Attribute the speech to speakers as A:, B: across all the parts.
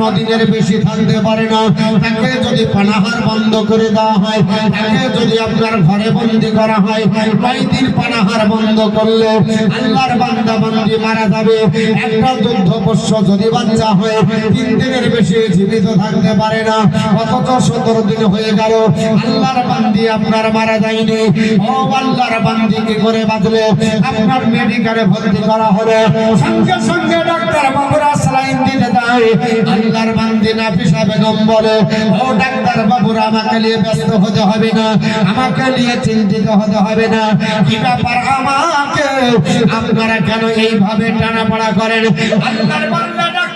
A: নদীনের বেশি থাকতে পারে না। যদি আপনার ঘরে বন্দি করা হয় মারা যাবে? একটা পোষ্য যদি বাচ্চা হয়, তিন দিনের বেশি জীবিত থাকতে পারে না। অথচ সতেরো দিন হয়ে গেল, আল্লাহর বান্দি আপনার মারা যায়নি। ও আল্লাহর বান্দি কি করে বাঁচলো আপনার মেডিকেলে ভর্তি করা হলো সঙ্গে সঙ্গে ডাক্তার বাবুরা সালাইন দিতে দেয় আল্লাহর বান্দি না পিসা বেগম বলে ও ডাক্তার বাবুরা, আমাকে নিয়ে ব্যস্ত হতে হবে না। আমাকে নিয়ে চিন্তিত হতে হবে না। কি ব্যাপার আমাকে? আপনারা কেন এইভাবে টানাপড়া করেন? আল্লাহর বান্দা বলেছিল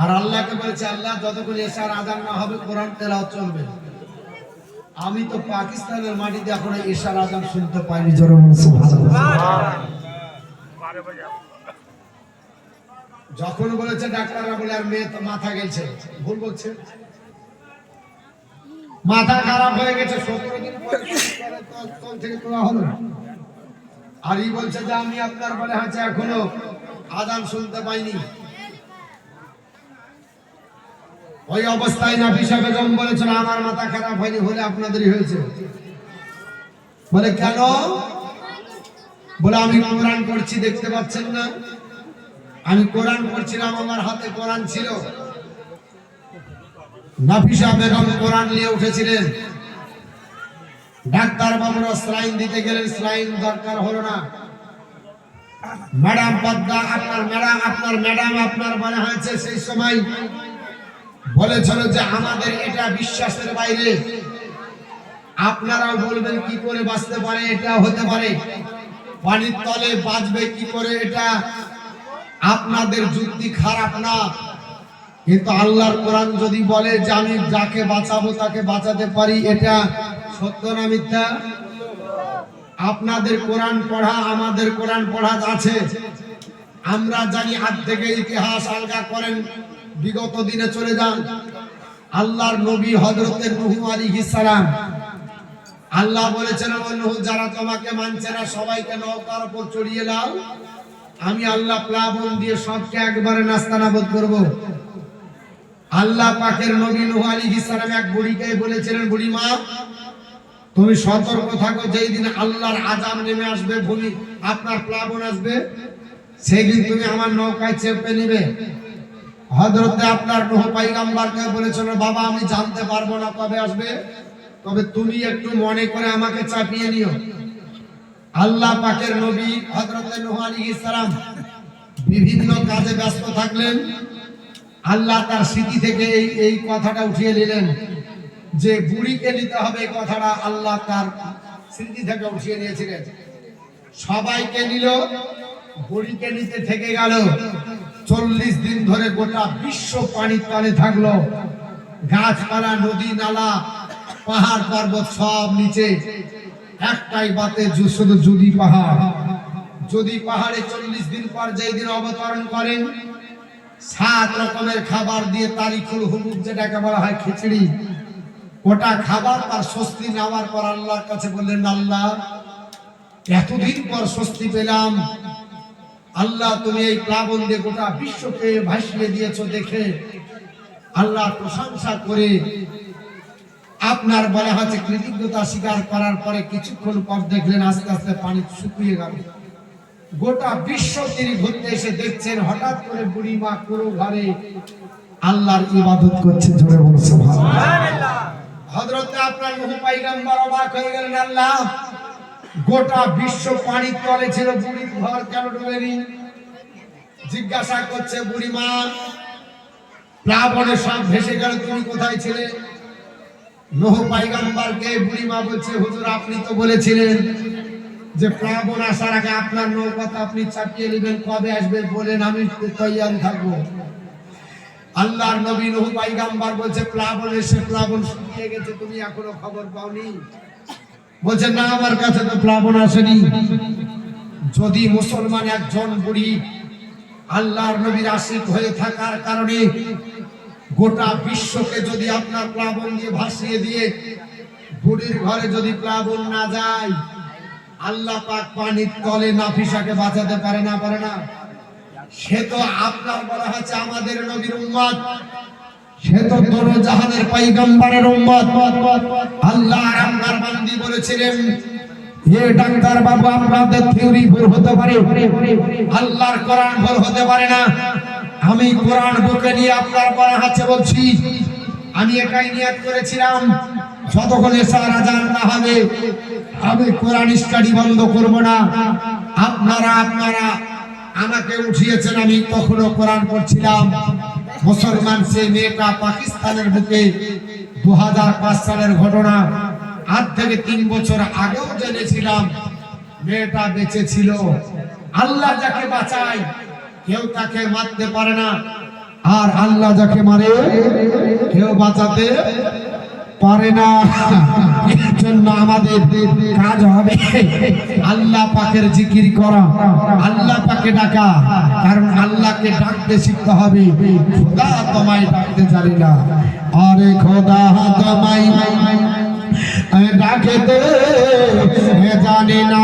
A: আর আল্লাহকে বলেছে, আল্লাহ, যতক্ষণ এশার আজান না হবে, কোরআন তেলাওয়াত চলবে আমি তো পাকিস্তানের মাটিতে এখনও এশার আজান শুনতে পাইনি যখন বলেছে ডাক্তাররা বলে, আর মেয়ে তো মাথা গেছে। ভুল বলছে। মাথা খারাপ হয়ে গেছে, সতেরো দিন থেকে তোলা হলো। আর ই বলছে যে, আমি আপনার বলে আছে এখনও আদান শুনতে পাইনি। ওই অবস্থায় নাফিসা বেগম বলেছিল আমার মাথা খারাপ হয়নি, হলে আপনাদেরই হয়েছে। বলে, কেন? বলে, আমি কোরআন পড়ছি, দেখতে পাচ্ছেন না। আমি কোরআন পড়ছিলাম, আমার হাতে কোরআন ছিল। নাফিসা বেগম কোরআন নিয়ে উঠেছিলেন, ডাক্তার বাবুরা স্লাইন দিতে গেলেন স্লাইন দরকার হলো না। ম্যাডাম পদ্মা আপনার ম্যাডাম আপনার ম্যাডাম, আপনার মনে হয়েছে সেই সময় বলেছিল যে আমাদের এটা বিশ্বাসের বাইরে। আপনারাও বলবেন কি করে বাঁচতে পারে, এটা হতে পারে। পানির তলে বাঁচবে কি করে, এটা আপনাদের যুক্তি খারাপ না। কিন্তু আল্লাহর কোরআন যদি বলে যে আমি যাকে বাঁচাবো তাকে বাঁচাতে পারি, এটা সত্য না মিথ্যা? আপনাদের কোরআন পড়া, আমাদের কোরআন পড়া আছে। আমরা জানি হাত থেকে ইতিহাস আলগা করেন। বিগত দিনে চলে যান। আল্লাহর নবী হজরতের নুহু আলাইহিস সালাম। আল্লাহ বলেছেন ও নুহু, যারা তোমাকে মানছে না, সবাইকে নৌকার উপর চড়িয়ে নাও। আমি আল্লাহ প্লাবন দিয়ে সবকে একবারে নাস্তানাবোধ করব। আল্লাহ পাকের নবী নুহু আলাইহিস সালাম এক বুড়িকে বলেছিলেন, বুড়ি মা, তুমি সতর্ক থাকো, যেই দিন আল্লাহর আজাম নেমে আসবে, ভূমি আপনার প্লাবন আসবে সেই দিন তুমি আমার নৌকায় চেপে নিবে। হজরতে আপনার নহ পাইগাম্বারকে বলেছিল, বাবা, আমি জানতে পারব না কবে আসবে। তবে তুমি একটু মনে করে আমাকে চাপিয়ে নিও। আল্লাহ পাকের নবী হজরতে নূহ আলাইহিস সালাম বিভিন্ন কাজে ব্যস্ত থাকলেন। আল্লাহ তার স্মৃতি থেকে এই এই কথাটা উঠিয়ে নিলেন যে, বুড়িকে নিতে হবে কথাটা আল্লাহ তার স্মৃতি থেকে উঠিয়ে নিয়েছিলেন। সবাইকে নিল, বুড়িকে নিতে থেকে গেল। চল্লিশ দিন ধরে গোটা বিশ্ব পানির তলে থাকল। গাছপালা, নদী, নালা, পাহাড়, পর্বত সব নিচে। একটাই বাতে শুধু যদি পাহাড়। যদি পাহাড়ে চল্লিশ দিন পর যেই দিন অবতরণ করেন, সাত রকমের খাবার দিয়ে তারিখুল হুবুব যেটাকে বলা হয় খিচড়ি। ওটা খাবার তার স্বস্তি নেওয়ার পর আল্লাহর কাছে বললেন, আল্লাহ, এতদিন পর স্বস্তি পেলাম। আল্লাহ তুমি এই প্লাবন দিয়ে গোটা বিশ্বকে ভাসিয়ে দিয়েছ দেখে আল্লাহ প্রশংসা করে আপনার বলা হচ্ছে কৃতজ্ঞতা স্বীকার করার পরে কিছুক্ষণ পর দেখলেন আস্তে আস্তে পানি শুকিয়ে গেল। গোটা বিশ্ব তিনি ঘুরতে এসে দেখছেন হঠাৎ করে বুড়ি মা পুরো ঘরে আল্লাহর ইবাদত করছে জোরে বলছে ভালো আপনার নূহ পয়গম্বর অবাক হয়ে গেলেন আল্লাহ গোটা বিশ্ব পানির তলে ছিল বুড়ির ঘর, কেন ডুবেনি জিজ্ঞাসা করছে বুড়ি মা প্লাবনে সব ভেসে গেল, তুমি কোথায় ছিলে? পাইগাম্বারকে বুড়ি মা বলছে, হুজুর, আপনি তো বলেছিলেন যে প্লাবন আসার আগে আপনার নৌকাতে আপনি চাপিয়ে নেবেন, কবে আসবে বলেন, আমি তৈয়ারি থাকব। আল্লাহর নবী নূহ পয়গাম্বর বলছে, প্লাবন এসে প্লাবন শুকিয়ে গেছে, তুমি এখনও খবর পাওনি। বলছে, না, আমার কাছে তো প্লাবন আসেনি। যদি মুসলমান একজন বুড়ি আল্লাহর নবীর আশিক হয়ে থাকার কারণে গোটা বিশ্বকে যদি আপনার প্লাবন দিয়ে ভাসিয়ে দিয়ে বুড়ির ঘরে যদি প্লাবন না যায়, আল্লাহ পাক পানির তলে নাফিসাকে বাঁচাতে পারে না পারে না। সে তো আপনার বলা হচ্ছে আমাদের নবীর উম্মত। সে তো বলেছিলেন ডাক্তার আপনাদের হতে পারে। আল্লাহর কোরআন ভুল হতে পারে না। আমি কোরআন বুকে নিয়ে আপনার পড়া আছে বলছি। আমি একাই নিয়াত করেছিলাম। যতক্ষণ এসার আজান না হবে, আমি কোরআন স্টাডি বন্ধ করব না। আপনারা আপনারা আমাকে উঠিয়েছেন, আমি তখনও কোরআন পড়ছিলাম। মুসলমান সেই মেয়েটা পাকিস্তানের বুকে দু হাজার পাঁচ সালের ঘটনা আজ থেকে তিন বছর আগেও জেনেছিলাম। মেয়েটা বেঁচে ছিল। আল্লাহ যাকে বাঁচায়, কেউ তাকে মারতে পারে না। আর আল্লাহ যাকে মারে, কেউ বাঁচাতে পারে না। জন্য আমাদের কাজ হবে আল্লাহ পাকের জিকির করা। আল্লাহ পাকে ডাকা। কারণ আল্লাহকে ডাকতে শিখতে হবে। খোদা তোমায় ডাকতে জানি না। আরে খোদা তোমায় ডাকেতে জানি না।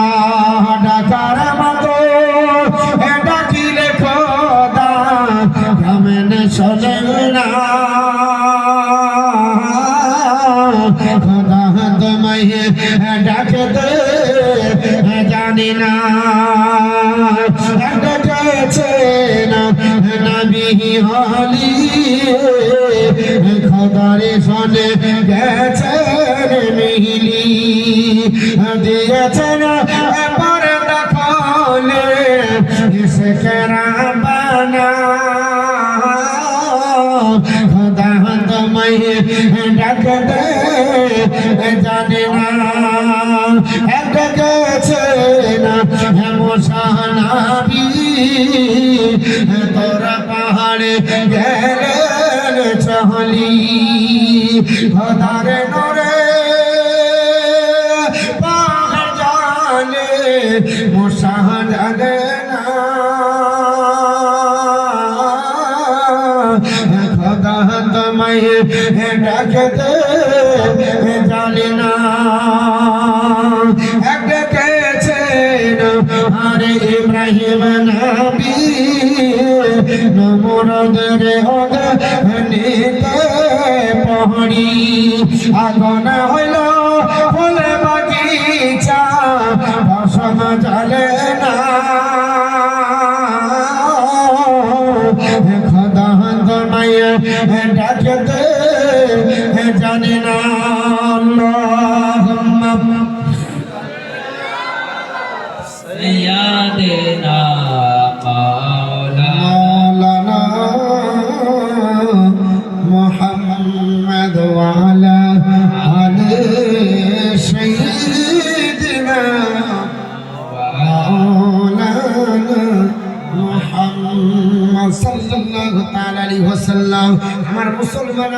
A: খোদারে শোনে গেছেন মিহিলি। দিয়েছেন এবার দেখলে ইসে কেরাবানা। খোদা তোমায় ডাক দে জানে না। এক গেছে তোরা পাহাড়ে গেলেন চহলি খোদারে নরে পহড়ি আগুন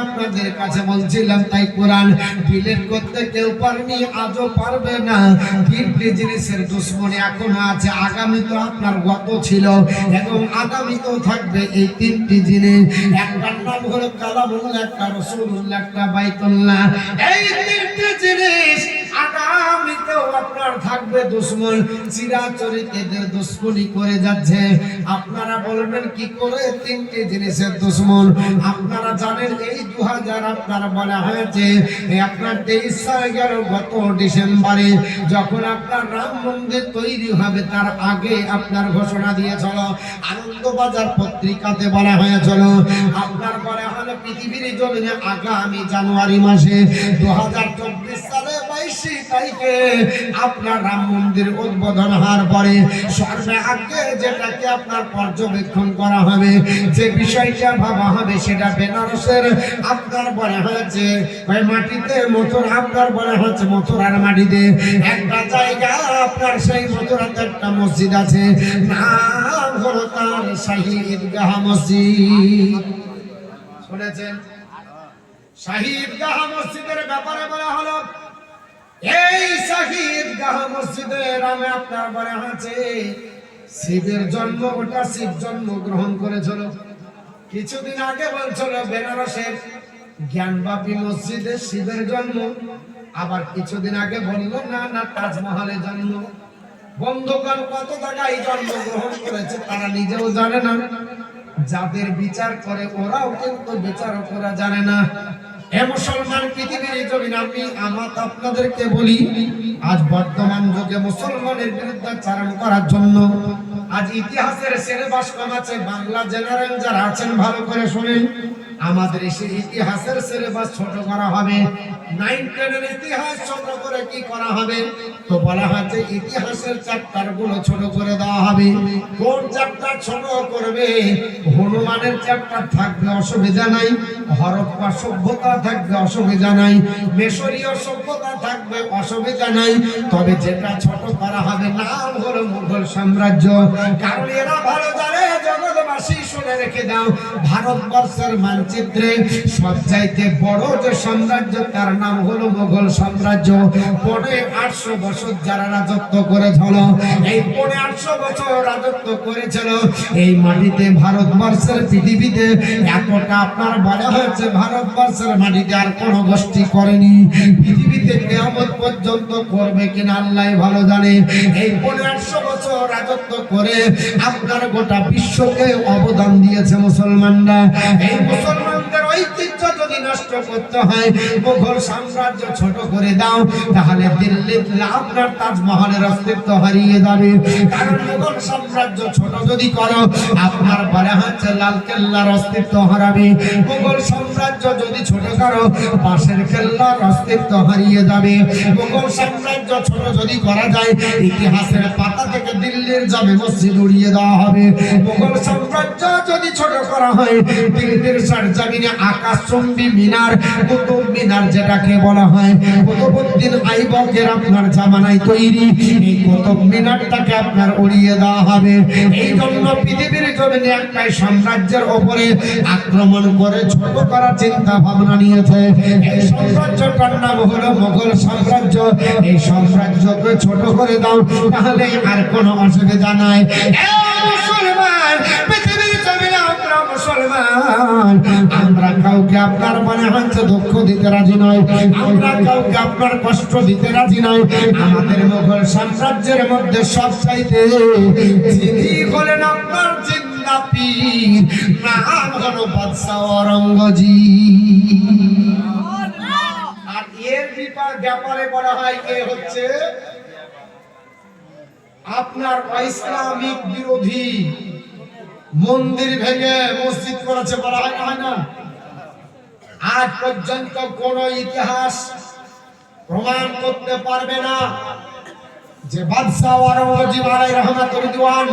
A: আপনাদের কাছে বলছিলাম, তাই কোরআন ডিলিট করতে কেউ পারেনি, আজও পারবে না। তিনটি জিনিসের দুশ্মনী এখনও আছে, আগামী তো আপনার গত ছিল, এবং আগামী তো থাকবে এই তিনটি জিনিস। একটার নাম হলো কালামুল একটা রসুল একটা বাইতুল্লাহ। এই তিনটি জিনিস আগামীতেও আপনার থাকবে দুশ্মন। চিরাচরিতদের দুশ্মনী করে যাচ্ছে, আপনারা বলবেন, কি করে তিনটি জিনিসের দুশ্মন? আপনারা জানেন, এই দু হাজার আপনার বলা হয়েছে আপনার তেইশ সালে গত ডিসেম্বরে। যখন আপনার রাম মন্দির তৈরি হবে, তার আগে আপনার ঘোষণা দিয়েছিল, আনন্দবাজার পত্রিকাতে বলা হয়েছিল, আপনার বলা হলো পৃথিবীর জমিনে আগামী জানুয়ারি মাসে দু হাজার চব্বিশ সালে বাইশে তারিখে মন্দির উদ্বোধন হওয়ার পরে যেটাকে আপনার পর্যবেক্ষণ করা হবে, যে বিষয়টা ভাবা হবে সেটা বেনারসের আপনার বলা হয়েছে। ওই মাটিতে মথুর, আপনার বলা হচ্ছে মথুরার মাটিতে। একটা জায়গা, আপনার সেই মথুরাতে একটা মসজিদ আছে। নাম হলো তার শাহী ঈদগাহ মসজিদ। শুনেছেন? মসজিদের ব্যাপারে বলা হলো এই শাহিদ গাহ মসজিদের আমি আপনার বলে আছে শিবের জন্ম ওটা শিব জন্ম গ্রহণ করেছিল। কিছুদিন আগে বলছিল, বেনারসের জ্ঞানবাপী মসজিদে শিবের জন্ম। আবার কিছুদিন আগে বলল, না না, তাজমহলে জন্ম। বন্ধুগণ, কত টাকা জায়গায় জন্মগ্রহণ করেছে তারা নিজেও জানে না। যাদের বিচার করে, ওরাও কিন্তু বিচার করা জানে না। মুসলমান, পৃথিবীর আমি আপনাদেরকে বলি, আজ বর্তমান যুগে করার জন্য। আজ ইতিহাসের বাংলা জেনারেল যারা আছেন, ভালো করে শুনেন। আমাদের সেই ইতিহাসের সিলেবাস ছোট করা হবে। নাইন টেনের ইতিহাস করে কি করা হবে? তো বলা ইতিহাসের করে দেওয়া হবে। কোন চ্যাপ্টার করবে? হনুমানের চ্যাপ্টার থাকবে, অসুবিধা নাই। সভ্যতা থাকবে, অসুবিধা নাই। সভ্যতা থাকবে, অসুবিধা নাই। তবে যেটা ছোট করা হবে, নাম হলো মুঘল সাম্রাজ্য। কারণ এরা ভালো জানে, জগৎবাসী শুনে রেখে দাও। ভারতবর্ষের মানচিত্রে সবচাইতে বড় যে সাম্রাজ্য, তার নাম হলো মুঘল সাম্রাজ্য। পনে আটশো বছর যারা রাজত্ব করেছিল, এই পনে আটশো বছর রাজত্ব করেছিল, এই মাটিতে ভারতবর্ষের পৃথিবীতে এতটা আপনার বলা হয়েছে ভারতবর্ষের মাটিতে আর কোন গোষ্ঠী করেনি। পৃথিবীতে কেমন পর্যন্ত করবে কিনা আল্লাহ ভালো জানে। এই পনে আটশো বছর রাজত্ব করে আপনার গোটা বিশ্বকে অবদান দিয়েছে মুসলমানরা। এই মুসলমানদের ঐতিহ্য যদি নষ্ট করতে হয়, মুঘল সাম্রাজ্য ছোট করে দাও, তাহলে দিল্লিতে আপনার তাজমহলের অস্তিত্ব হারিয়ে যাবে। কারণ মুঘল সাম্রাজ্য ছোট যদি করো, আপনার বলা হচ্ছে লাল কেল্লার অস্তিত্ব হারাবে। মুঘল সাম্রাজ্য যদি ছোট করো, পাশের কেল্লার অস্তিত্ব হারিয়ে যাবে। মুঘল সাম্রাজ্য ছোট যদি করা যায়, ইতিহাসের পাতা থেকে দিল্লির যাবে মসজিদ উড়িয়ে দেওয়া হবে। মুঘল সাম্রাজ্য যদি ছোট করা হয়, দিল্লির সার জামিনে মিনার কুতুব মিনার যেটাকে বলা হয় আইবকের আপনার জামানায় তৈরি। এই কুতুব মিনারটাকে আপনার উড়িয়ে দেওয়া হবে। এই জন্য পৃথিবীর জমিনে সাম্রাজ্যের ওপরে আক্রমণ করে ছোট করার চিন্তা ভাবনা নিয়েছে। এই সাম্রাজ্যটার নাম হলো মোগল সাম্রাজ্য। এই সাম্রাজ্যকে ছোট করে দাও, তাহলে আর কোনো অসুবিধা নাই। মুসলমান আমরা কাউকে আপনার মনে হচ্ছে দুঃখ দিতে রাজি নয়। আমরা কাউকে আপনার কষ্ট দিতে রাজি নয়। আমাদের সাম্রাজ্যের মধ্যে সব চাইতে হলেন আপনার বাদশাহ আর এর ব্যাপারে বলা হয় এ হচ্ছে, আপনার ইসলামিক বিরোধী মন্দির ভেঙে মসজিদ করেছে বলা হয় না, আজ পর্যন্ত কোন ইতিহাস প্রমাণ করতে পারবে না যে বাদশাহ আওরঙ্গজেব আলাই রহমাতুল দিওয়ান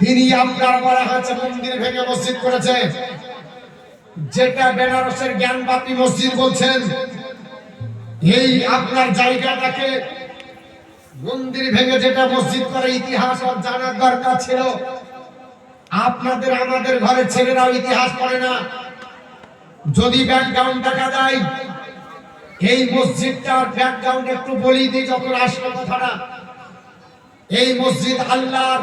A: তিনি আপনার বলা হয়েছে মন্দির ভেঙে মসজিদ করেছে। যেটা বেনারসের জ্ঞানবাপী মসজিদ বলছেন এই আপনার জায়গাটাকে মন্দির ভেঙে যেটা মসজিদ করে ইতিহাস জানার দরকার ছিল। আপনাদের আমাদের ঘরের ছেলেরাও ইতিহাস পড়ে না। যদি ব্যাকগ্রাউন্ড দেখা যায়, এই মসজিদটার ব্যাকগ্রাউন্ড একটু বলি দিই, যখন আসলো কথাটা। এই মসজিদ আল্লাহর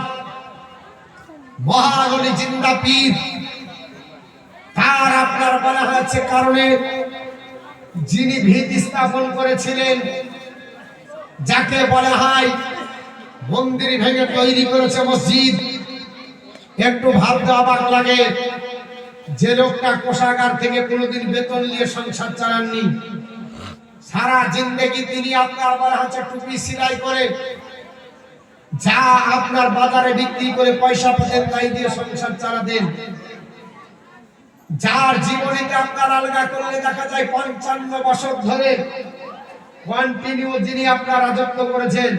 A: মহাগণী জিন্দা পীর। তার আপনার বলা হয়েছে কারণে যিনি ভিত স্থাপন করেছিলেন, যাকে বলা হয় মন্দির ভেঙে তৈরি করেছে মসজিদ। একটু ভাবতে অবাক লাগে। যে লোকটা কোষাগার থেকে কোনোদিন বেতন নিয়ে সংসার চালাননি। সারা জিন্দগি তিনি আপনার বলা হচ্ছে টুপি সিলাই করে যা আপনার বাজারে বিক্রি করে পয়সা পেতেন তাই দিয়ে সংসার চালাতেন। যার জীবনীতে আপনার আলগা করলে দেখা যায় পঞ্চান্ন বছর ধরে কন্টিনিউ যিনি আপনার রাজত্ব করেছেন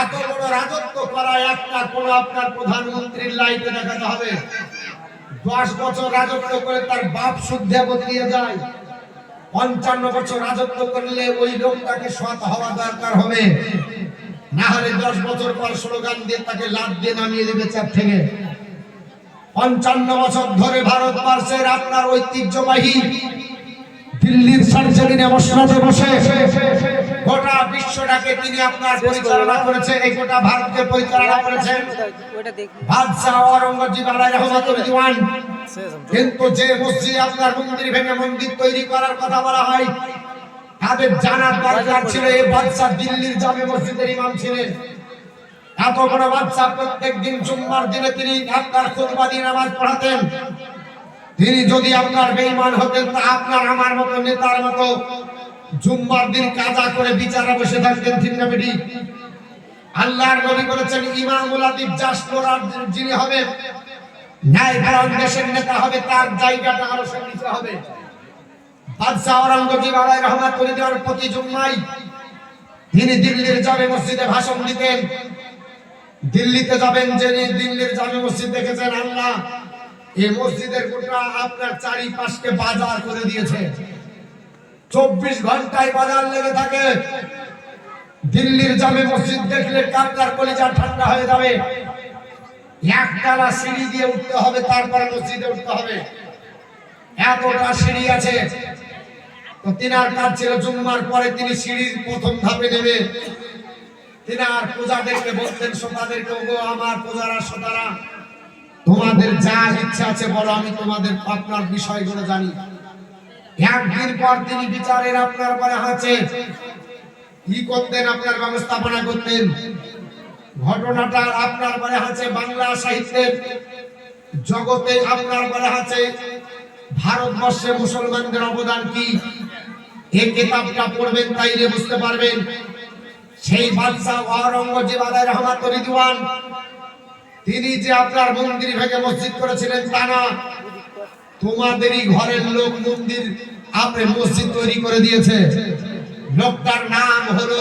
A: এত বড় রাজত্ব করা একটা কোন আপনার প্রধানমন্ত্রীর লাইফে দেখাতে হবে। দশ বছর রাজত্ব করে তার বাপ শুদ্ধে বদলিয়ে যায়। পঞ্চান্ন বছর রাজত্ব করলে ওই লোকটাকে সৎ হওয়া দরকার হবে। না হলে দশ বছর পর স্লোগান দিয়ে তাকে লাভ দিয়ে নামিয়ে দেবে চার থেকে পঞ্চান্ন বছর ধরে ভারতবর্ষের আপনার ঐতিহ্যবাহী দিল্লির সার্জারিনে মসনাদে বসে। গোটা বিশ্বটাকে তিনি আপনার পরিচালনা করেছে এই গোটা ভারতকে পরিচালনা করেছেন। বাদশাহ ঔরঙ্গজেব আলাই রহমাতুল দিওয়ান। কিন্তু যে মসজিদ আপনার মন্দির ভেঙে মন্দির তৈরি করার কথা বলা হয় তাদের জানার দরকার ছিল এই বাদশাহ দিল্লির জামে মসজিদের ইমাম ছিলেন। এত বড় বাদশাহ প্রত্যেক দিন জুম্মার দিনে তিনি আপনার খুতবাদি নামাজ পড়াতেন। তিনি যদি আপনার বেঈমান হতেন তা আপনার আমার মতো নেতার মতো জুম্মার দিন কাজা করে বিচারে বসে থাকতেন ঠিক না বেটি? আল্লাহর নবী বলেছেন, ইমামুল আদিব জাসপোরার যিনি হবে, ন্যায় পরায়ণ দেশের নেতা হবে, তার জায়গাটা আরও নিচে হবে। বাদশাহ ঔরঙ্গজেব আলাই রহমাত করে দেওয়ার প্রতি জুম্মাই তিনি দিল্লির জামে মসজিদে ভাষণ দিতেন। দিল্লিতে যাবেন যিনি, দিল্লির জামে মসজিদ দেখেছেন, আল্লাহ এই মসজিদের গোটা আপনার চারিপাশকে বাজার করে দিয়েছে। চব্বিশ ঘন্টায় বাজার লেগে থাকে। দিল্লির জামে মসজিদ দেখলে কাপড়ার কলিজা ঠান্ডা হয়ে যাবে। একতলা সিঁড়ি দিয়ে উঠতে হবে, তারপরে মসজিদে উঠতে হবে। এতটা সিঁড়ি আছে। তো তিনার কাজ ছিল জুম্মার পরে তিনি সিঁড়ির প্রথম ধাপে নেবে তিনার প্রজাদেরকে বলতেন শ্রোতাদেরকে, ওগো, আমার প্রজারা শ্রোতারা, তোমাদের যা ইচ্ছা আছে বলো, আমি তোমাদের আপনার বিষয়গুলো জানি। একদিন পর তিনি বিচারের আপনার পরে আছে কি করতেন আপনার ব্যবস্থাপনা করতেন? ঘটনাটা আপনার বলে আছে বাংলা সাহিত্যের জগতে আপনার বলে আছে ভারতবর্ষে মুসলমানদের অবদান কি? এই কিতাবটা পড়বেন তাইলে বুঝতে পারবেন। সেই বাদশাহ ঔরঙ্গজেব আলাই রহমাত তিনি যে আপনার মন্দির ভেঙে মসজিদ করেছিলেন তা না তোমাদেরই ঘরের লোক মন্দির আপনি মসজিদ তৈরি করে দিয়েছে। লোকটার নাম হলো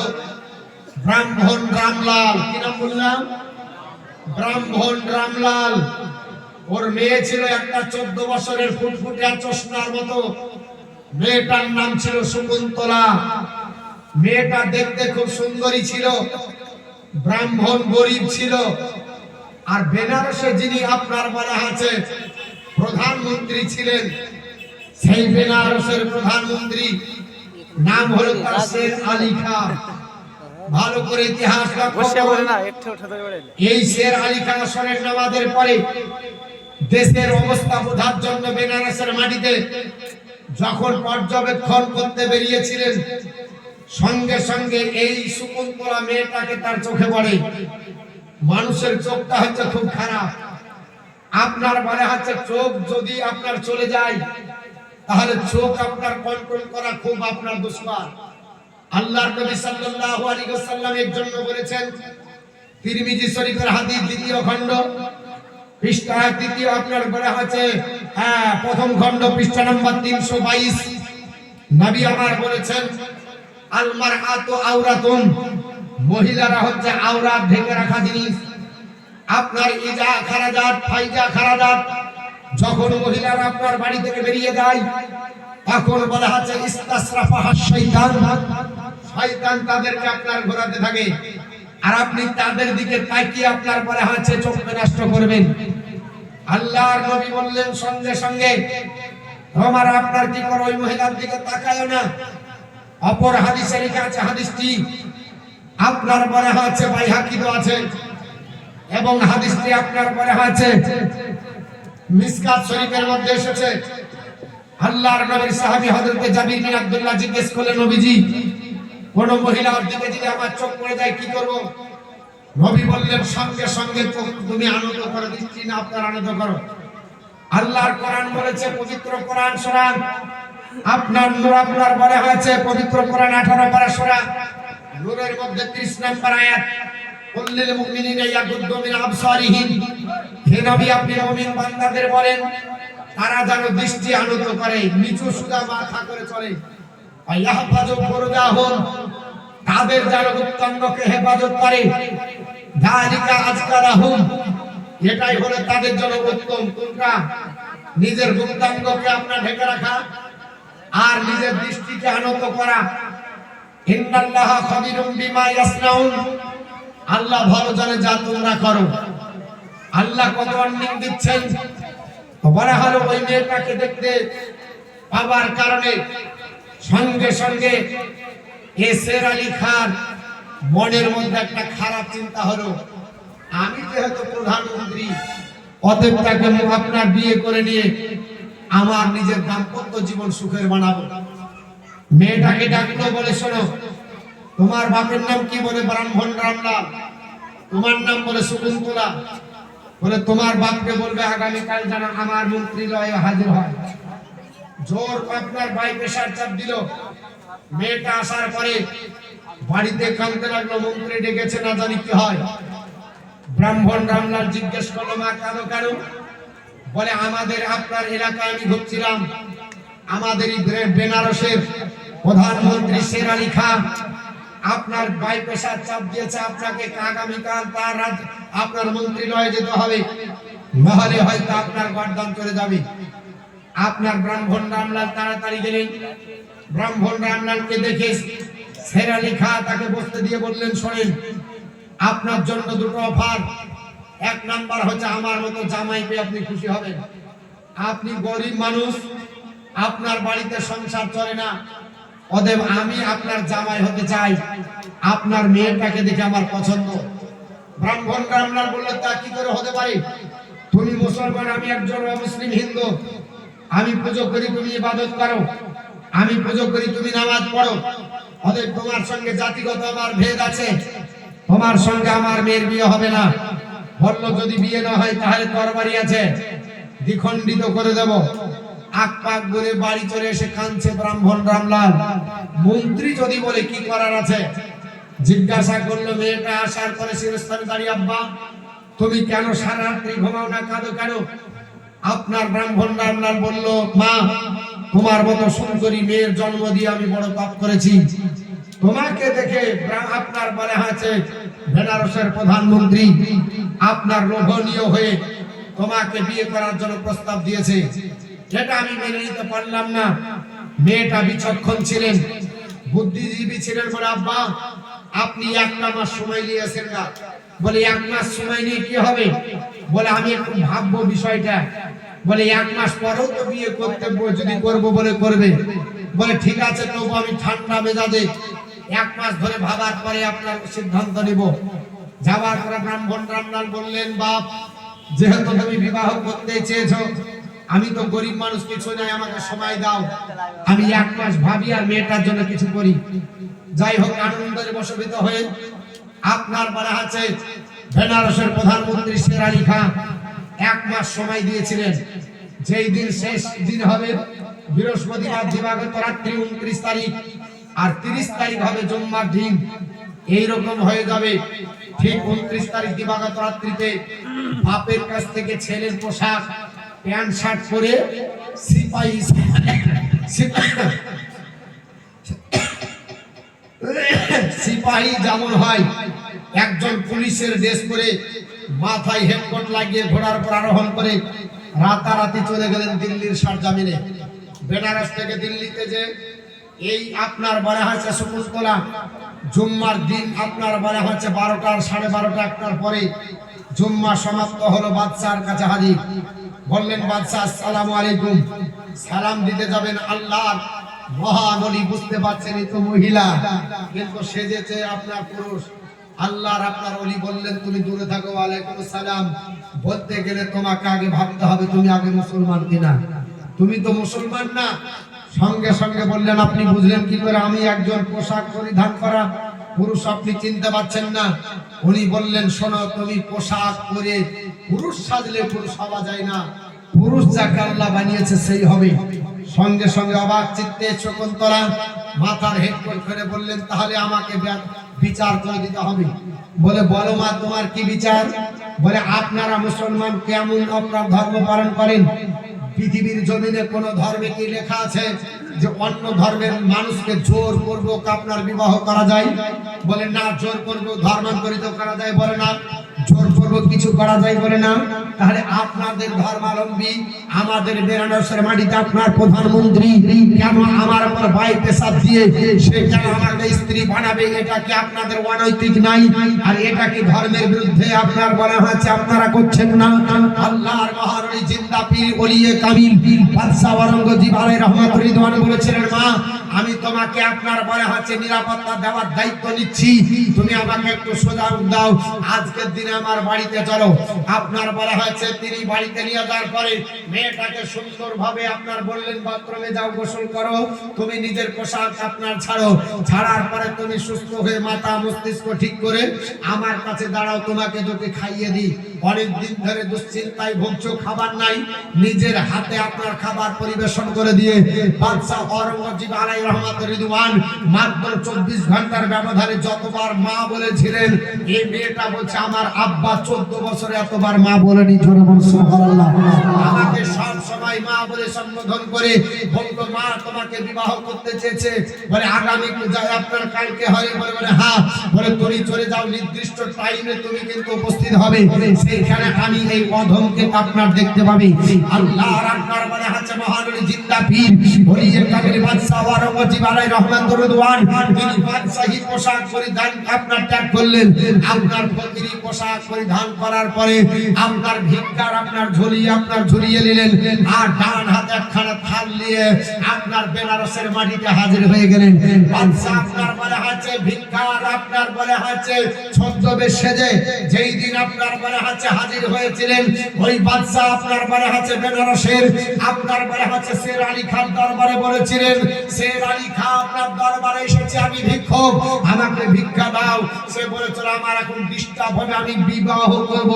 A: ব্রাহ্মণ রামলাল। কি নাম বললাম? ব্রাহ্মণ রামলাল। ওর মেয়ে ছিল একটা চোদ্দ বছরের ফুটফুটিয়া চশমার মতো। মেয়েটার নাম ছিল শকুন্তলা। মেয়েটা দেখতে খুব সুন্দরী ছিল। ব্রাহ্মণ গরিব ছিল। আর বেনারসে যিনি আপনার বলা আছে প্রধানমন্ত্রী ছিলেন সেই বেনারসের প্রধানমন্ত্রী। নাম হলো তার শের আলী খান। ভালো করে ইতিহাস এই শের আলী খান শোনেন নামাজের পরে দেশের অবস্থা বোঝার জন্য বেনারসের মাটিতে যখন পর্যবেক্ষণ করতে বেরিয়েছিলেন সঙ্গে সঙ্গে এই শকুন্তলা মেয়েটাকে তার চোখে পড়ে। মানুষের চোখটা হচ্ছে খুব খারাপ। আপনার মনে হচ্ছে চোখ যদি আপনার চলে যায়, তাহলে চোখ আপনার কন্ট্রোল করা খুব আপনার দুষ্কার আল্লাহর নবী সাল্লাল্লাহু আলাইহি ওয়াসাল্লাম এর জন্য বলেছেন, তিরমিজি শরীফের হাদিস দ্বিতীয় খণ্ড পৃষ্ঠা দ্বিতীয় আপনার বলা আছে হ্যাঁ প্রথম খণ্ড, পৃষ্ঠা নম্বর তিনশো বাইশ। নবী আমার বলেছেন আলমার আতো আওরাতুন, মহিলারা হচ্ছে আওরাত ঢেকে রাখা জিনিস। আপনার ইজা খারাজাত, ফাইজা খারাজাত, যখন মহিলারা আপনার বাড়ি থেকে বেরিয়ে যায়, তখন বলা হচ্ছে ইস্তাসরাফাহা শয়তান। শয়তান তাদেরকে আপনার ঘোরাতে থাকে। আর আপনি তাদের দিকে তাকিয়ে আপনার বলা হচ্ছে, চোখকে নষ্ট করবেন। আল্লাহর নবী বললেন, সঙ্গে সঙ্গে তোমার আপনার কি করো ওই মহিলার দিকে তাকায় না? অপর হাদিসে লেখা আছে, হাদিসটি আপনার মনে হচ্ছে বাইহাকিদ আছে। এবং হাদিসটি আপনার মনে হচ্ছে মিসকাত শরীফের মধ্যে এসেছে। আল্লাহর নবীর সাহাবী হযরত জাবির বিন আব্দুল্লাহ জিজ্ঞেস করলেন, নবীজি, কোন মহিলার দিকে যদি আমার চোখ পড়ে যায়, কি করব? নবী বললেন, সঙ্গে সঙ্গে তুমি আনন্দ করো, দৃষ্টি না আপনার আনন্দ করো। আল্লাহর কোরআন বলেছে, পবিত্র কোরআন শোনান আপনার নূর আপনার বলে হয়েছে, পবিত্র কোরআন 18 পারা সূরা নূরের মধ্যে 30 নম্বর আয়াত। কুল্লিল মুমিনিনা ইয়াগুদ্দু মিন আবসারিহিম হে নবী, আপনি মুমিন বান্দাদের বলেন, তারা যেন দৃষ্টি আনত করে, নিচু সুদা মাথা করে চলে। ইয়াহফাজু ফুরজাহুম তাদের যেন উত্তঙ্গকে হেফাজত করে। যালিকা আজকারাহুম, এটাই হলো তাদের জন্য উত্তম। কোনটা? নিজের গুপ্তাঙ্গকে আপনার ঢেকে রাখা আর নিজের দৃষ্টিকে আনত করা। ইন্নাল্লাহ খাবিরুম বিমা ইয়াসনাউন আল্লাহ ভালো জানে যা তোমরা করো। আল্লাহ কত ওয়ার্নিং দিচ্ছেন? বলা হলো ওই মেয়েটাকে দেখতে পাবার কারণে সঙ্গে সঙ্গে এ শের আলী খান মনের মধ্যে একটা খারাপ চিন্তা হলো। আমি যেহেতু প্রধানমন্ত্রী অতএব তাকে আপনার বিয়ে করে নিয়ে আমার নিজের দাম্পত্য জীবন সুখের বানাবো। মেয়েটাকে ডাকলো বলে, শোনো তোমার বাপের নাম কি বলে ব্রাহ্মণ রামলাল তোমার নাম বলে শকুন্তলা। বলে তোমার বাপকে বলবে আগামীকাল যেন আমার মন্ত্রীলয়ে হাজির হয়। জোর আপনার ভাই প্রেশার চাপ দিল। মেয়েটা আসার পরে বাড়িতে কাঁদতে লাগল, মন্ত্রী ডেকেছে না জানি কি হয়। ব্রাহ্মণ রামলাল জিজ্ঞেস করল, মা কেন কেন? বলে, আমাদের আপনার এলাকায় আমি ঘুরছিলাম। আমাদের বেনারসের প্রধানমন্ত্রী শের আলী খান আপনার বাই পেশার চাপ দিয়েছে, আপনাকে আগামীকাল তার রাজ- আপনার মন্ত্রীলয়ে যেতে হবে। নাহলে হয়তো আপনার গর্দান চলে যাবে। আপনার ব্রাহ্মণ রামলাল তাড়াতাড়ি গেলেন। ব্রাহ্মণ রামলালকে দেখে শের আলী খা তাকে বসতে দিয়ে বললেন, শোনেন, আপনার জন্য দুটো অফার। এক নাম্বার হচ্ছে, আমার মতো জামাই পেয়ে আপনি খুশি হবেন। আপনি গরিব মানুষ, আপনার বাড়িতে সংসার চলে না। অতএব আমি আপনার জামাই হতে চাই। আপনার মেয়েটাকে দেখে আমার পছন্দ। ব্রাহ্মণ রামলাল বলল তা কি করে হতে পারে? তুমি মুসলমান, আমি একজন মুসলিম হিন্দু। আমি পুজো করি, তুমি ইবাদত করো। আমি পুজো করি, তুমি নামাজ পড়ো। অদেব তোমার সঙ্গে জাতিগত আমার ভেদ আছে। তোমার সঙ্গে আমার মেয়ের বিয়ে হবে না। বলল, যদি বিয়ে না হয়, তাহলে তরবারি আছে। দ্বিখণ্ডিত করে দেব। আক পাক করে বাড়ি এসে যদি বলে কি আছে? জিজ্ঞাসা করল, মেয়েটা তুমি কেন আপনার ব্রাহ্মণ রামলাল মা, তোমার মতো সুন্দরী মেয়ের জন্ম দিয়ে আমি বড় পাপ করেছি। তোমাকে দেখে আপনার বলে আছে, বেনারসের প্রধানমন্ত্রী আপনার লোভনীয় হয়ে তোমাকে বিয়ে করার জন্য প্রস্তাব দিয়েছে। যেটা আমি মেনে নিতে পারলাম না। মেয়েটা বিচক্ষণ ছিলেন। বুদ্ধিজীবী ছিলেন বলে, আব্বা, আপনি একটা মাস সময় নিয়েছেন না বলে, এক মাস সময় নিয়ে কি হবে? বলে, আমি একটু ভাববো বিষয়টা। বলে, এক মাস পরেও তো বিয়ে করতে যদি করব বলে করবে। বলে, ঠিক আছে, তবু আমি ঠান্ডা মেজাজে এক মাস ধরে ভাবার পরে আপনার সিদ্ধান্ত নিব। যাওয়ার পরে ব্রাহ্মণ রামলাল বললেন, বাপ, যেহেতু তুমি বিবাহ করতে চেয়েছো আমি তো গরিব মানুষ, কিছু নাই, আমাকে সময় দাও। আমি এক মাস ভাবি আর মেয়েটার জন্য কিছু করি। যাই হোক, আনন্দের বশবিত হয়ে আপনার বলা আছে বেনারসের প্রধানমন্ত্রী শের আলী খান। এক মাস সময় দিয়েছিলেন। যেই দিন শেষ দিন হবে বৃহস্পতিবার দিবাগত রাত্রি উনত্রিশ তারিখ, আর তিরিশ তারিখ হবে জুম্মার দিন। এইরকম হয়ে যাবে, ঠিক উনত্রিশ তারিখ দিবাগত রাত্রিতে বাপের কাছ থেকে ছেলের পোশাক প্যান্ট শার্ট পরে সিপাহী যেমন হয়, একজন পুলিশের ড্রেস পরে মাথায় হেডকট লাগিয়ে ঘোড়ার উপর আরোহণ করে রাতারাতি চলে গেলেন দিল্লির সরজামিনে বেনারস থেকে দিল্লিতে যে এই আপনার বলা হয়েছে শকুন্তলা জুম্মার দিন আপনার বলা হচ্ছে বারোটার, সাড়ে বারোটা একটার পরে জুম্মা সমাপ্ত হলো বাদশার কাছে হাজির। বললেন, বাদশাহ, আসসালামু আলাইকুম। সালাম দিতে যাবেন আল্লাহর মহানলী বুঝতে পারছেন এই তো মহিলা। কিন্তু সেজেছে আপনার পুরুষ, আল্লাহর আপনার অলি বললেন, তুমি দূরে থাকো, ওয়ালাইকুম সালাম বলতে গেলে তোমাকে আগে ভাবতে হবে, তুমি আগে মুসলমান কিনা। তুমি তো মুসলমান না। সঙ্গে সঙ্গে বললেন, আপনি বুঝলেন কি করে আমি একজন পোশাক পরিধান করা পুরুষ, আপনি চিনতে পারছেন না? উনি বললেন, শোনো, তুমি পোশাক পরে পুরুষ সাজলে পুরুষ হওয়া যায় না। পুরুষ যাকে আল্লাহ বানিয়েছে সেই হবে। সঙ্গে সঙ্গে অবাক চিত্তে শকুন্তলা মাথার হেডফোন করে বললেন, তাহলে আমাকে বিচার করে দিতে হবে। বলে, বলো মা, তোমার কি বিচার? বলে, আপনারা মুসলমান কেমন আপনার ধর্ম পালন করেন? পৃথিবীর জমিনে কোন ধর্মে কি লেখা আছে যে অন্য ধর্মের মানুষকে জোর পূর্বক আপনার বিবাহ করা যায়? বলে, না, জোর পূর্বক ধর্মান্তরিত করা যায়। বলে, না কিছু করা যায় বলে না। তাহলে আপনাদের ধর্মাবলম্বী, আমাদের বেনারসের প্রধানমন্ত্রী কেন আমার উপর বাই পেশাব দিয়ে সে কেন আমাকে স্ত্রী বানাবে? এটা কি আপনাদের অনৈতিক নাই? আর এটা ধর্মের বিরুদ্ধে আপনার বলা হয়েছে? আপনারা করছেন না। আল্লাহর মহারণী জিন্দা পীর ওলিয়ে কামিল, বাদশাহ অরঙ্গজীব আলাই রহমত রিদওয়ান বলেছিলেন, মা আমি তোমাকে আপনার বলে হচ্ছে নিরাপত্তা দেওয়ার দায়িত্ব নিচ্ছি। তুমি আমাকে একটু সোজা দাও। আজকের দিনে আমার বাড়িতে চলো। আপনার বলা হয়েছে তিনি বাড়িতে নিয়ে যাওয়ার পরে মেয়েটাকে সুন্দরভাবে আপনার বললেন, বাথরুমে যাও, গোসল করো। তুমি নিজের পোশাক আপনার ছাড়ো। ছাড়ার পরে তুমি সুস্থ হয়ে মাথা মস্তিষ্ক ঠিক করে আমার কাছে দাঁড়াও, তোমাকে তোকে খাইয়ে দিই। অনেক দিন ধরে দুশ্চিন্তায় ভুগছো খাবার নাই, নিজের হাতে আপনার খাবার পরিবেশন করে দিয়ে বাদশাহ অরঙ্গজীব আলাই রহমত রিদওয়ান মাত্র চব্বিশ ঘণ্টার ব্যবধানে যতবার মা বলেছিলেন, এই মেয়েটা বলছে, আমার আব্বা চোদ্দ বছরে এতবার মা বলেনি, জোরে আমাকে সব সময় মা বলে সম্বোধন করে, বলতো, মা, তোমাকে বিবাহ করতে চেয়েছে। বলে, আগামী আপনার কালকে হয়। বলে বলে হ্যাঁ। বলে, তুমি চলে যাও, নির্দিষ্ট টাইমে তুমি কিন্তু উপস্থিত হবে। সেইখানে আমি এই অধমকে আপনার দেখতে পাবে। আল্লাহ আপনার বলে হচ্ছে মহানবী জিন্দা পীর হলিয়ে কাবির বাদশাহ ওয়ারঙ্গজীব আলাই রহমান দরুদওয়ান তিনি বাদশাহী পোশাক পরিধান আপনার ত্যাগ করলেন। আপনার ফকিরি পোশাক পরিধান করার পরে আপনার ভিক্ষার আপনার ঝুলিয়ে আপনার ঝুলিয়ে নিলেন। আর ডান হাতে একখানা থাল নিয়ে আপনার বেনারসের মাটিতে হাজির হয়ে গেলেন। বাদশাহ আপনার বলে হচ্ছে ভিক্ষার আপনার বলে হচ্ছে ছদ্মবেশ সেজে, যেই দিন আপনার বলে হচ্ছে হাজির হয়েছিলেন। ওই বাদশাহ আপনার বলে হচ্ছে বেনারসের। আপনার বলে হচ্ছে শের আলী খান দরবারে বলেছিলেন, শের আলী খান আপনার দরবারে এসেছে, আমি ভিক্ষুক। আমাকে ভিক্ষা দাও। সে বলেছিল, আমার এখন ডিস্টার্ব হবে, আমি বিবাহ করব।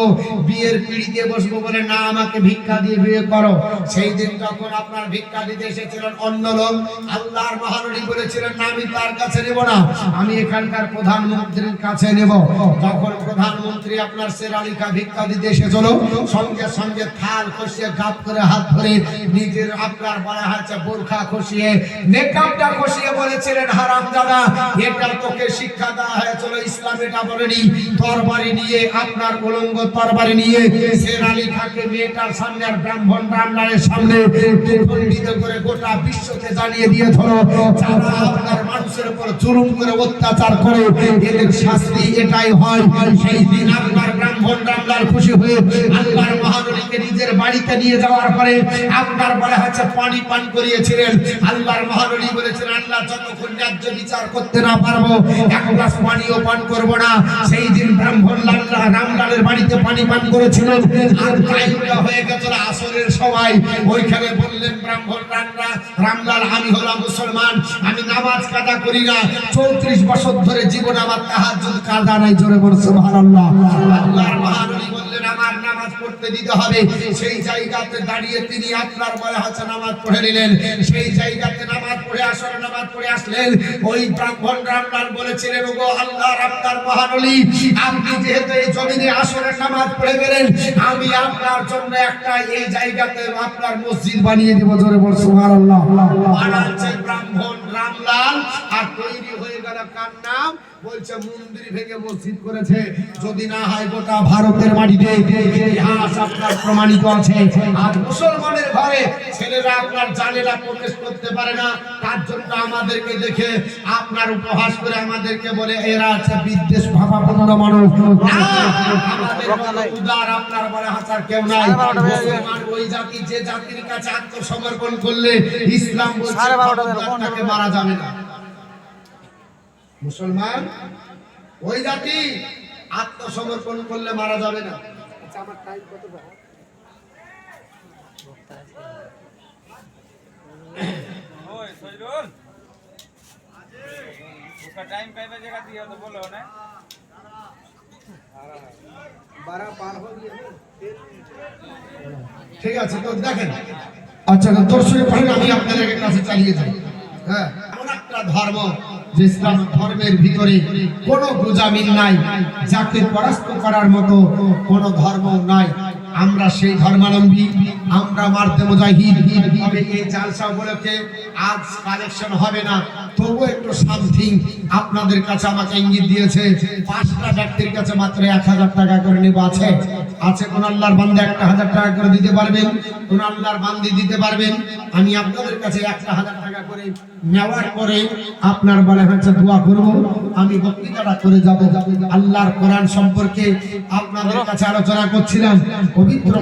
A: বিয়ের পিড়িতে বসবো বলে, না, আমাকে ভিক্ষা দিয়ে বিয়ে করো। সেই দিন যখন আপনার ভিক্ষা দিতে এসেছিলেন অন্য লোক, আল্লাহর মহানবী বলেছিলেন, না, আমি তার কাছে নেব না, আমি এখানকার প্রধানমন্ত্রীর কাছে নেব। তখন প্রধানমন্ত্রী আপনার শের আলী খা ভিক্ষা দিতে এসেছিল সঙ্গে সঙ্গে থাল খসিয়ে গাপ করে হাত ধরে নিজের আপনার বলা হচ্ছে বোরখা খসিয়ে মেকআপটা খসিয়ে বলেছিলেন, হারাম দাদা, এটা তোকে শিক্ষা দেওয়া হয়েছিল, ইসলাম এটা বলেনি। তরবারি নিয়ে, আপনার উলঙ্গ তরবারি নিয়ে শের আলী খাকে মেয়েটার সামনে আর ব্রাহ্মণ ব্রাহ্মণের সামনে খণ্ডিত করে গোটা বিশ্বকে জানিয়ে দিয়ে ধরো, যারা আপনার মানুষের উপর জুলুম করে অত্যাচার করে, এদের শাস্তি এটাই হয়। সেই দিন আপনার ব্রাহ্মণ ব্রাহ্মণ খুশি হয়ে আল্লাহর মহানবীকে নিজের বাড়িতে নিয়ে যাওয়ার পরে আপনার বলা হচ্ছে পানি পান করিয়েছিলেন। আল্লাহর মহানবী বলেছেন, আল্লাহ যতক্ষণ ন্যায্য বিচার করতে না পারব, এক গ্লাস পানিও পান করব না। সেই দিন ব্রাহ্মণ লাল্লা রামলালের বাড়িতে পানি পান করেছিলেন আর টাইমটা হয়ে গেছিল আসরের সময় ওইখানে বললেন ব্রাহ্মণ রান্না রামলাল, আমি হলাম মুসলমান, আমি নামাজ কাদা করি না। চৌত্রিশ বছর ধরে জীবন আমার তাহাজ্জুদ কাদা নাই। জোরে বল সুবহানাল্লাহ। আল্লাহর মহানবী বললেন, আমার নামাজ পড়তে দিতে হবে। সেই জায়গাতে দাঁড়িয়ে তিনি আপনার বলে হচ্ছে নামাজ পড়ে নিলেন। সেই জায়গাতে নামাজ পড়ে আসলে নামাজ পড়ে আসলেন। ওই ব্রাহ্মণ রামলাল বলেছিলেন, ওগো আল্লাহর আপনার মহানবী আপনি যেহেতু এই জমিনে আসলে নামাজ পড়ে গেলেন, আমি আপনার জন্য একটা এই জায়গাতে আপনার মসজিদ বানিয়ে দিব। জোরে বল, সুবহানাল্লাহ। বানাচ্ছে ব্রাহ্মণ রামলাল, আর তৈরি হয়ে গেল কার নাম? বলছে মন্দির ভেঙে মসজিদ করেছে। যদি না হয় গোটা ভারতের মাটিতে ইতিহাস আপনার প্রমাণিত আছে। আর মুসলমানের ঘরে ছেলেরা আপনার জানেরা প্রবেশ করতে পারে না। তার জন্য আমাদেরকে দেখে আপনার উপহাস করে আমাদেরকে বলে এরা আছে বিদ্বেষ ভাবাপন্ন মানুষ। উদার আপনার বলে হাসার কেউ নাই। ওই জাতি যে জাতির কাছে আত্মসমর্পণ করলে ইসলাম বলছে মারা যাবে না। মুসলমান ওই জাতি আত্মসমর্পণ করলে মারা যাবে না। ঠিক আছে তো দেখেন। আচ্ছা দর্শকের পরে আমি আপনাদের কাছে চালিয়ে যাই। হ্যাঁ এমন একটা ধর্ম যে ইসলাম ধর্মের ভিতরে কোনো গুজামিন নাই, যাকে পরাস্ত করার মতো কোনো ধর্ম নাই। আমরা সেই ধর্মাবলম্বী, আমরা মারতে মুজাহিদ। তবে এই আজ কালেকশন হবে না। তবু একটু সামথিং আপনাদের কাছে আমাকে ইঙ্গিত দিয়েছে। পাঁচটা ব্যক্তির কাছে মাত্র এক হাজার টাকা করে নেব আছে। আছে কোন আল্লাহর বান্দা একটা হাজার টাকা করে দিতে পারবেন? কোন আল্লাহর বান্দি দিতে পারবেন? আমি আপনাদের কাছে একটা হাজার টাকা করে নেওয়ার পরে আপনার বলে হয়েছে, দোয়া করব আমি বক্তৃতাটা করে যাব। আল্লাহর কোরআন সম্পর্কে আপনাদের কাছে আলোচনা করছিলাম, পবিত্র